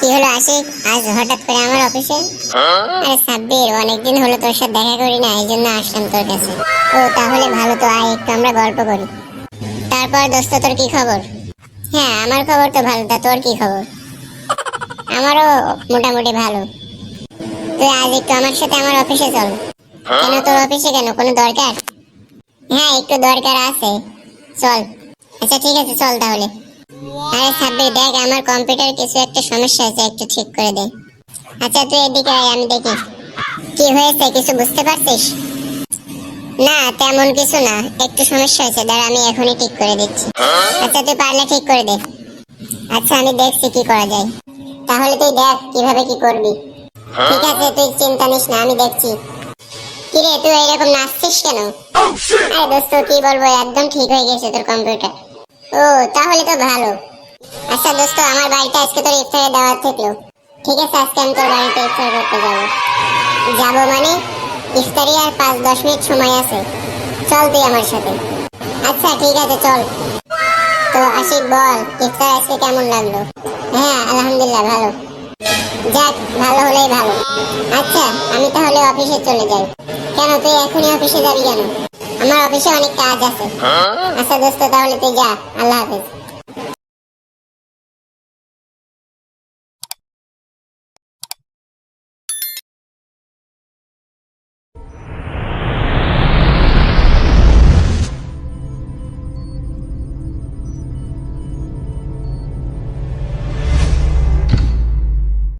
কি হলো আসি আজ হঠাৎ করে আমার অফিসে? আরে সাব্বির, অনেকদিন হলো তোর সাথে দেখা করি না, এই জন্য আসলাম তোর কাছে। ও, তাহলে ভালো তো, আয়, একটু আমরা গল্প করি। তারপর দোস্ত, তোর কি খবর? হ্যাঁ আমার খবর তো ভালো, তা তোর কি খবর? আমারও মোটামুটি ভালো। তুই আজ একটু আমার সাথে আমার অফিসে চল। কেন, তোর অফিসে কেন, কোনো দরকার? হ্যাঁ একটু দরকার আছে। চল। আচ্ছা ঠিক আছে, চল তাহলে। আরে সাব্বির দেখ আমার কম্পিউটার কিছু একটা সমস্যা আছে একটু ঠিক করে দে। আচ্ছা তুই এদিকে আয় আমি দেখি। কি হয়েছে কিছু বুঝতে পারছিস? না তেমন কিছু না একটু সমস্যা হয়েছে দাঁড়া আমি এখনই ঠিক করে দিচ্ছি। আচ্ছা তুই পারলে ঠিক করে দে। আচ্ছা আমি দেখছি কি করা যায়। তাহলে তুই দেখ কীভাবে কি করবি। ঠিক আছে তুই চিন্তা নিস না আমি দেখছি। কিরে তুই এরকম নাচছিস কেন? আরে দোস্ত কি বলব একদম ঠিক হয়ে গেছে তোর কম্পিউটার ও তাহলে তো ভালো। আচ্ছা দোস্ত আমার বাড়িতে আজকে তোর ইফতারে দাওয়াত থাকল ঠিক আছে আজকে আমি তোর বাড়িতে ইফতার করতে যাব। যাব মানে ইফতারি আর পাঁচ দশ মিনিট সময় আছে। চল তুই আমার সাথে। আচ্ছা ঠিক আছে চল। তো আশিক বল ইফতার আজকে কেমন লাগল? হ্যাঁ আলহামদুলিল্লাহ ভালো। যাক ভালো হলেই ভালো। আচ্ছা আমি তাহলে অফিসে চলে যাই। কেন তুই এখনই অফিসে যাবি কেন? আমার অফিসে অনেক কাজ আছে। আচ্ছা দোস্ত তাহলে তুই যা। আল্লাহ হাফেজ।